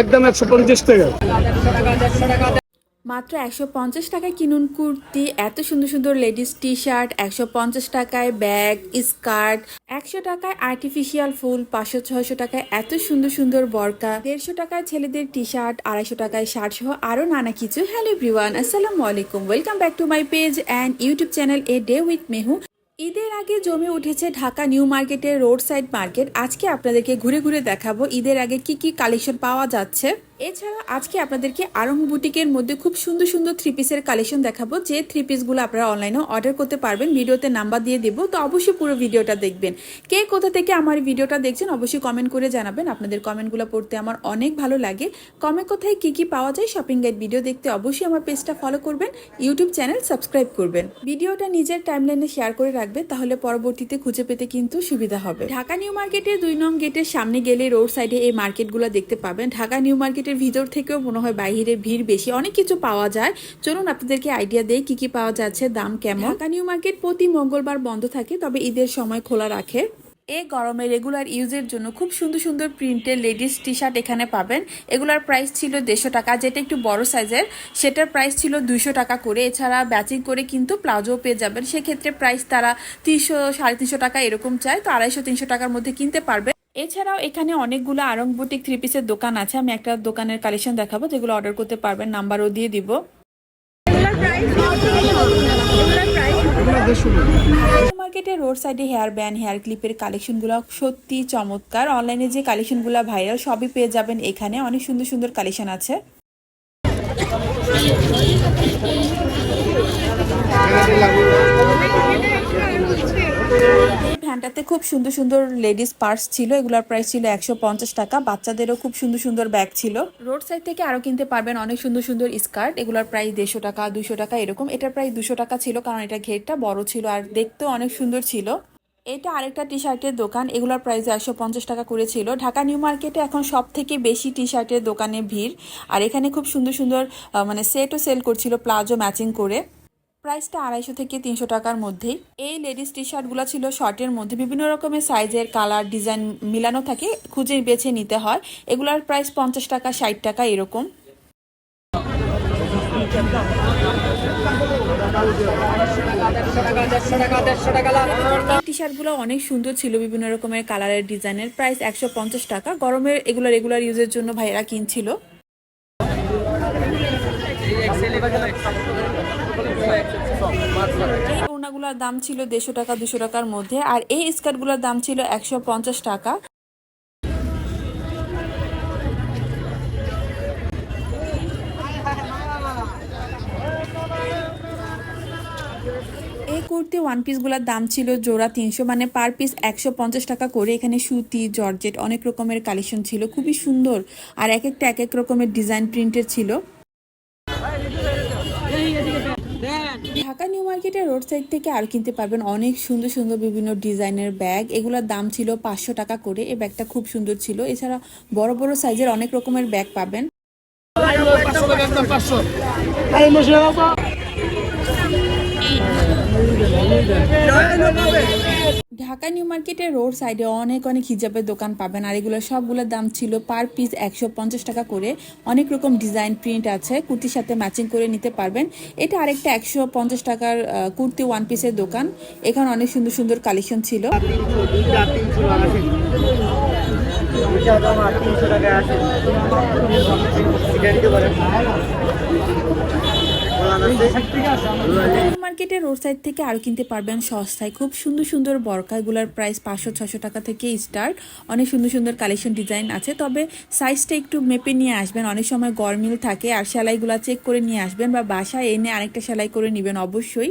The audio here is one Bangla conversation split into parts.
একদম একশো পঞ্চাশ টাকা। মাত্র একশো পঞ্চাশ টাকায় কিনুন কুর্তি এত সুন্দর সুন্দর লেডিস টি শার্ট একশো পঞ্চাশ টাকায় ব্যাগ স্কার্ট একশো টাকায় আর্টিফিশিয়াল ফুল পাঁচশো ছয়শো টাকায় এত সুন্দর সুন্দর বরকা দেড়শো টাকায় ছেলেদের টি শার্ট আড়াইশো টাকায় শার্ট সহ আরও নানা কিছু। হ্যালো এভরিওয়ান আসসালামু আলাইকুম। Welcome back to my page and YouTube channel a day with Mehu ঈদের আগে জমে উঠেছে ঢাকা নিউ মার্কেটের রোড সাইড মার্কেট। আজকে আপনাদেরকে ঘুরে ঘুরে দেখাবো ঈদের আগে কি কি কালেকশন পাওয়া যাচ্ছে। এছাড়া আজকে আপনাদেরকে আরং বুটিকের মধ্যে খুব সুন্দর সুন্দর থ্রি পিসের কালেকশন দেখাবো। যে থ্রি পিসগুলো আপনারা অনলাইনে অর্ডার করতে পারবেন। ভিডিওতে নাম্বার দিয়ে দেবো। তো অবশ্যই পুরো ভিডিওটা দেখবেন। কে কোথা থেকে আমার ভিডিওটা দেখছেন অবশ্যই কমেন্ট করে জানাবেন। আপনাদের কমেন্টগুলো পড়তে আমার অনেক ভালো লাগে। কমে কোথায় কি কি পাওয়া যায় শপিং গাইড ভিডিও দেখতে অবশ্যই আমার পেজটা ফলো করবেন। ইউটিউব চ্যানেল সাবস্ক্রাইব করবেন। ভিডিওটা নিজের টাইমলাইনে শেয়ার করে রাখবে তাহলে পরবর্তীতে খুঁজে পেতে কিন্তু সুবিধা হবে। ঢাকা নিউ মার্কেটের দুই নং গেটের সামনে গেলে রোড সাইডে এই মার্কেটগুলো দেখতে পাবেন। ঢাকা নিউ মার্কেটের ভিতর থেকেও মনে হয় বাইরে ভিড় বেশি। অনেক কিছু পাওয়া যায়। চলুন আপনাদেরকে আইডিয়া দেয় কি কি পাওয়া যাচ্ছে, দাম কেমন। ঢাকা নিউ মার্কেট প্রতি মঙ্গলবার বন্ধ থাকে, তবে ঈদের সময় খোলা রাখে। এই গরমে রেগুলার ইউজের জন্য খুব সুন্দর সুন্দর প্রিন্টের লেডিস টি শার্ট এখানে পাবেন। এগুলার প্রাইস ছিল দেড়শো টাকা যেটা একটু বড় সাইজের সেটার প্রাইস ছিল দুইশো টাকা করে। এছাড়া ব্যাচিং করে কিন্তু প্লাজো পেয়ে যাবেন। সেক্ষেত্রে প্রাইস তারা তিনশো সাড়ে তিনশো টাকা এরকম চায় তো আড়াইশো তিনশো টাকার মধ্যে কিনতে পারবে। এছাড়াও এখানে অনেকগুলো আরং বুটিক থ্রি পিসের দোকান আছে। আমি একটা দোকানের কালেকশন দেখাবো যেগুলো অর্ডার করতে পারবেন নাম্বারও দিয়ে দিব। মার্কেটে রোড সাইডে হেয়ার ব্যান্ড হেয়ার ক্লিপের কালেকশনগুলো সত্যি চমৎকার। অনলাইনে যে কালেকশনগুলো ভাইরাল সবই পেয়ে যাবেন এখানে। অনেক সুন্দর সুন্দর কালেকশন আছে। ভ্যানটাতে খুব সুন্দর সুন্দর লেডিস পার্স ছিল। এগুলোর প্রাইস ছিল একশো পঞ্চাশ টাকা। বাচ্চাদেরও খুব সুন্দর সুন্দর ব্যাগ ছিল। রোড সাইড থেকে আরও কিনতে পারবেন অনেক সুন্দর সুন্দর স্কার্ট। এগুলোর প্রাইস দেড়শো টাকা দুশো টাকা এরকম। এটার প্রায় দুশো টাকা ছিল কারণ এটা ঘেরটা বড় ছিল আর দেখতেও অনেক সুন্দর ছিল। এটা আরেকটা টি শার্টের দোকান। এগুলোর প্রাইস একশো পঞ্চাশ টাকা করেছিল ঢাকা নিউ মার্কেটে এখন সব থেকে বেশি টি শার্টের দোকানে ভিড়। আর এখানে খুব সুন্দর সুন্দর মানে সেটও সেল করছিল প্লাজো ম্যাচিং করে। প্রাইসটা আড়াইশো থেকে তিনশো টাকার মধ্যেই। এই লেডিস টি শার্টগুলো ছিল শর্টের মধ্যে। বিভিন্ন রকমের সাইজের কালার, ডিজাইন মিলানো থাকে, খুঁজে বেছে নিতে হয়। এগুলোর প্রাইস পঞ্চাশ টাকা, ষাট টাকা এরকম। টি শার্টগুলো অনেক সুন্দর ছিল, বিভিন্ন রকমের কালারের ডিজাইনের। প্রাইস একশো পঞ্চাশ টাকা। গরমের এগুলো রেগুলার ইউজের জন্য ভাইয়েরা কিনছিল। এই ওড়নাগুলোর দাম ছিল দেড়শো টাকা, দুশো টাকার মধ্যে, আর এই স্কার্টগুলোর দাম ছিল একশো পঞ্চাশ টাকা। এই কুর্তি ওয়ান পিসগুলোর দাম ছিল জোড়া তিনশো মানে পার পিস একশো পঞ্চাশ টাকা করে। এখানে সুতি, জর্জেট, অনেক রকমের কালেকশন ছিল, খুবই সুন্দর। আর এক একটা এক এক রকমের ডিজাইন প্রিন্টের ছিল। ঢাকা নিউ মার্কেটের রোড সাইড থেকে আর কিনতে পারবেন অনেক সুন্দর সুন্দর বিভিন্ন ডিজাইনের ব্যাগ। এগুলোর দাম ছিল পাঁচশো টাকা করে। এই ব্যাগটা খুব সুন্দর ছিল। এছাড়া বড় বড় সাইজের অনেক রকমের ব্যাগ পাবেন। পাঁচশো ঢাকা নিউ মার্কেটের রোড সাইডে অনেক অনেক হিজাবের দোকান পাবেন আর এগুলো সবগুলোর দাম ছিল পার পিস একশো পঞ্চাশ টাকা করে। অনেক রকম ডিজাইন প্রিন্ট আছে কুর্তির সাথে ম্যাচিং করে নিতে পারবেন। এটা আরেকটা একশো পঞ্চাশ টাকার আহ, কুর্তি ওয়ান পিসের দোকান। এখানে অনেক সুন্দর সুন্দর কালেকশন ছিল। মার্কেটের রোড সাইড থেকে আরও কিনতে পারবেন সস্তায়। খুব সুন্দর সুন্দর বরকা এগুলোর প্রাইস পাঁচশো ছশো টাকা থেকে স্টার্ট অনেক সুন্দর সুন্দর কালেকশন ডিজাইন আছে তবে সাইজটা একটু মেপে নিয়ে আসবেন। অনেক সময় গরমিল থাকে আর সেলাইগুলো চেক করে নিয়ে আসবেন বা বাসায় এনে আরেকটা সেলাই করে নেবেন অবশ্যই।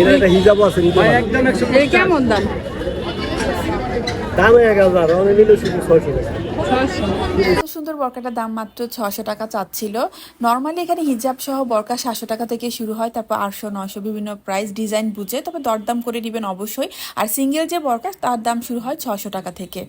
এটা একটা হিজাবও আছে একদম একশো কেমন দাম? দাম সুন্দর বরকাটার দাম মাত্র ছশো টাকা চাচ্ছিল। নর্মালি এখানে হিজাব সহ বরকা সাতশো টাকা থেকে শুরু হয়, তারপর আটশো নশো বিভিন্ন প্রাইস ডিজাইন বুঝে, তবে দরদাম করে নেবেন অবশ্যই। আর সিঙ্গেল যে বরকা, তার দাম শুরু হয় ছশো টাকা থেকে।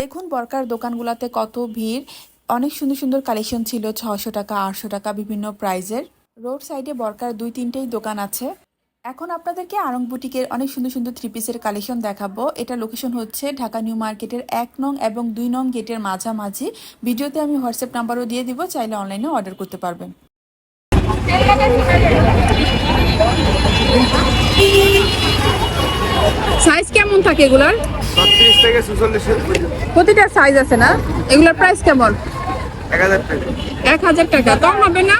দেখুন বরকার দোকানগুলোতে কত ভিড়। অনেক সুন্দর সুন্দর কালেকশন ছিল ছশো টাকা আটশো টাকা বিভিন্ন প্রাইজের রোড সাইডে বরকার দুই তিনটেই দোকান আছে। এখন আপনাদেরকে আরং বুটিকের অনেক সুন্দর সুন্দর থ্রি পিসের কালেকশন দেখাবো। এটা লোকেশন হচ্ছে ঢাকা নিউ মার্কেটের এক নং এবং দুই নং গেটের মাঝামাঝি। ভিডিওতে আমি হোয়াটসঅ্যাপ নাম্বারও দিয়ে দিব চাইলে অনলাইনে অর্ডার করতে পারবেন। সাইজ কেমন থাকে এগুলার? থেকে প্রতিটা সাইজ আছে না? এগুলোর প্রাইস কেমন? এক হাজার টাকা। কম হবে না?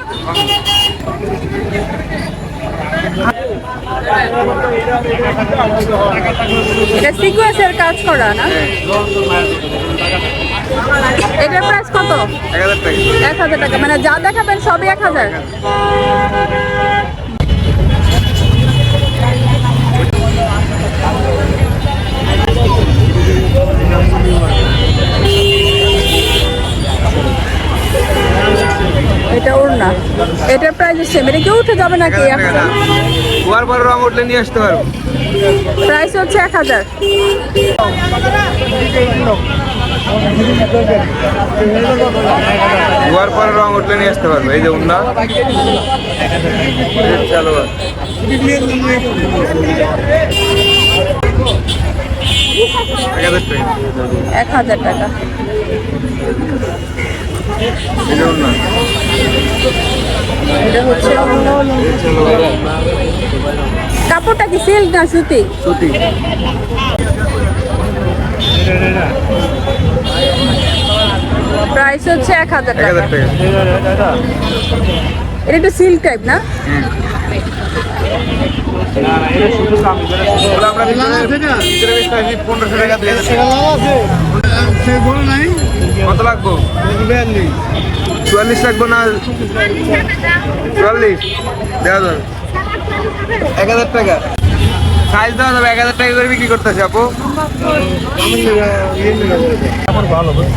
এটা সিকোয়েন্সের কাজ করা না? এটার প্রাইস কত? এক হাজার টাকা। এক হাজার টাকা মানে যা দেখাবেন সবই এক হাজার? এটা ওর না। এটার প্রাইস সেম এটা কেউ উঠে যাবে এক নাকি দাম রং উঠলে নিয়ে আসতে পারব। প্রাইস হচ্ছে এক হাজার। দুয়ার পরে রং উঠলে নিয়ে আসতে পারব। এই যে উন্না। চালো এক হাজার টাকা। এটা হচ্ছে কাপড়টা কি সিল্ক না সুতি? সুতি। প্রাইস হচ্ছে এক হাজার টাকা। এটা একটু সিল্ক টাইপ না? কত লাগবো চুয়াল্লিশ লাগবো চুয়াল্লিশ এক হাজার টাকা সাইজ দেওয়া এক হাজার টাকা করে বিক্রি করতেছে আপু ভালো বুঝছ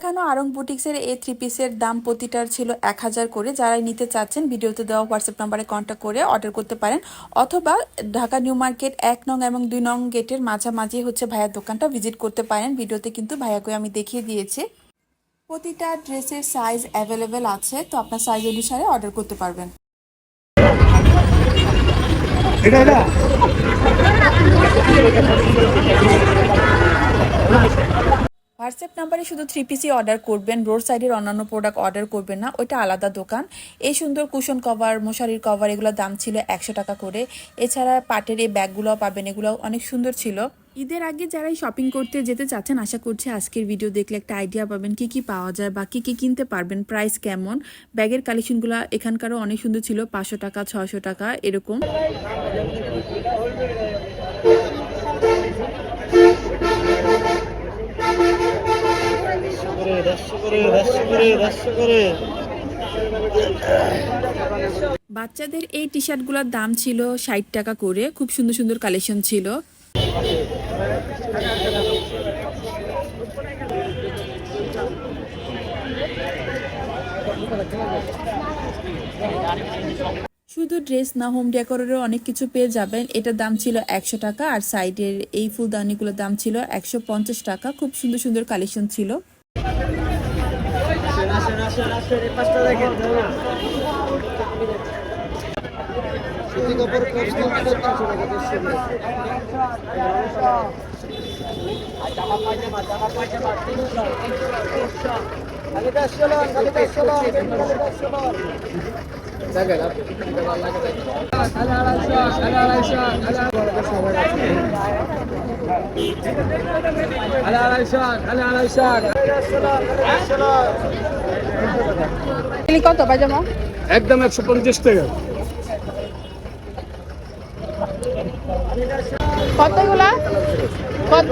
আরং বুটিক্সের এই থ্রি পিসের দাম প্রতিটার ছিল এক হাজার করে। যারা নিতে চাচ্ছেন, ভিডিওতে দেওয়া হোয়াটসঅ্যাপ নাম্বারে কন্ট্যাক্ট করে অর্ডার করতে পারেন। অথবা ঢাকা নিউ মার্কেট এক নং এবং দুই নং গেটের মাঝামাঝি হচ্ছে ভাইয়ার দোকানটা ভিজিট করতে পারেন। ভিডিওতে কিন্তু ভাইয়াকে আমি দেখিয়ে দিয়েছি। প্রতিটা ড্রেসের সাইজ অ্যাভেলেবেল আছে, তো আপনার সাইজ অনুসারে অর্ডার করতে পারবেন। এটা এটা। হোয়াটসঅ্যাপ নাম্বারে শুধু থ্রি পিসি অর্ডার করবেন রোড সাইডের অন্যান্য প্রোডাক্ট অর্ডার করবেন না, ওইটা আলাদা দোকান। এই সুন্দর কুশন কভার মশারির কভার এগুলোর দাম ছিল একশো টাকা করে। এছাড়া পাটের এই ব্যাগগুলো পাবেন এগুলো অনেক সুন্দর ছিল। ঈদের আগে যারাই শপিং করতে যেতে চাচ্ছেন, আশা করছি আজকের ভিডিও দেখলে একটা আইডিয়া পাবেন কি কি পাওয়া যায় বা কি কি কিনতে পারবেন প্রাইস কেমন। ব্যাগের কালেকশনগুলো এখানকারও অনেক সুন্দর ছিল, পাঁচশো টাকা ছশো টাকা, এরকম দেড়শো করে দেড়শো করে দেড়শো করে বাচ্চাদের এই টি শার্টগুলোর দাম ছিল ষাট টাকা করে খুব সুন্দর সুন্দর কালেকশন ছিল। শুধু ড্রেস না হোম ডেকোরেরও অনেক কিছু পেয়ে যাবেন। এটার দাম ছিল একশো টাকা আর সাইডের এই ফুলদানিগুলোর দাম ছিল একশো পঞ্চাশ টাকা। খুব সুন্দর সুন্দর কালেকশন ছিল। কত পায়জামা? একদম একশো পঞ্চাশ টাকা। কতগুলা? কত?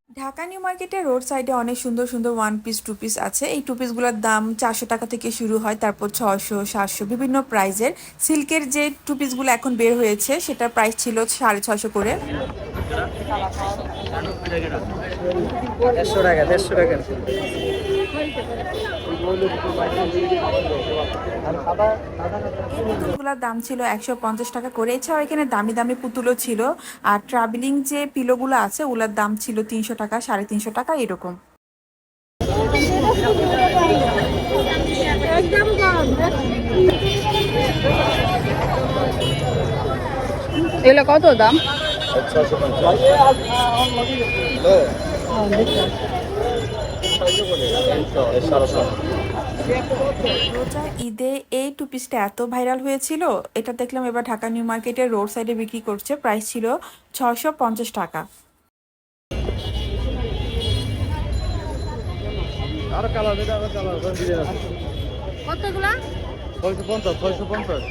ঢাকা নিউ মার্কেটে রোড সাইডে অনেক সুন্দর সুন্দর ওয়ান পিস টু পিস আছে। এই টু পিসগুলোর দাম চারশো টাকা থেকে শুরু হয়, তারপর ছশো সাতশো বিভিন্ন প্রাইজের সিল্কের যে টু পিসগুলো এখন বের হয়েছে, সেটার প্রাইস ছিল সাড়ে ছশো করে। দেড়শো টাকা দেড়শো টাকা পুতুলগুলোর দাম ছিল একশো পঞ্চাশ টাকা করে। এছাড়াও এখানে দামি দামি পুতুলও ছিল। আর ট্রাভেলিং যে পিলোগুলো আছে ওগুলোর দাম ছিল তিনশো টাকা সাড়ে তিনশো টাকা এরকম। এগুলো কত দাম? রোজার ঈদে এই টু পিসটা এত ভাইরাল হয়েছিল এটা দেখলাম এবার ঢাকা নিউ মার্কেটের রোড সাইডে বিক্রি করছে প্রাইস ছিল ছশো পঞ্চাশ টাকা। আর কালার এটা আর কালার কতগুলা? ছয়শো পঞ্চাশ ছয়শো পঞ্চাশ।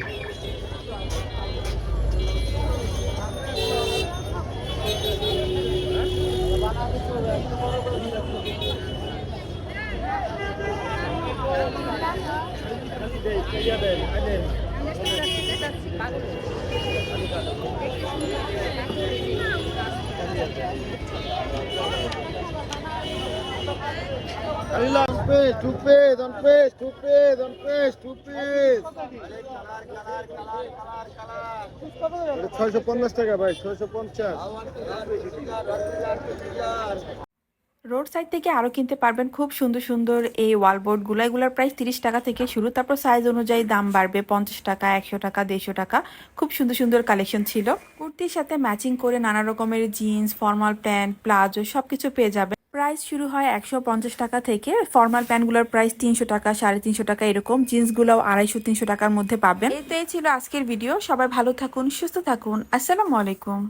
Two piece, on piece, two piece, on piece, two piece. ছয়শো পঞ্চাশ টাকা ভাই ছয়শো পঞ্চাশ রোড সাইড থেকে আরও কিনতে পারবেন খুব সুন্দর সুন্দর এই ওয়ালবোর্ডগুলো এগুলোর প্রাইস তিরিশ টাকা থেকে শুরু। তারপর সাইজ অনুযায়ী দাম বাড়বে পঞ্চাশ টাকা, একশো টাকা, দেড়শো টাকা। খুব সুন্দর সুন্দর কালেকশন ছিল। কুর্তির সাথে ম্যাচিং করে নানা রকমের জিন্স ফর্মাল প্যান্ট প্লাজো সব কিছু পেয়ে যাবে প্রাইস শুরু হয় একশো পঞ্চাশ টাকা থেকে। ফর্মাল প্যান্টগুলোর প্রাইস তিনশো টাকা, সাড়ে তিনশো টাকা এরকম। জিন্সগুলোও আড়াইশো, তিনশো টাকার মধ্যে পাবেন। এটাই ছিল আজকের ভিডিও সবাই ভালো থাকুন, সুস্থ থাকুন। আসসালামু আলাইকুম।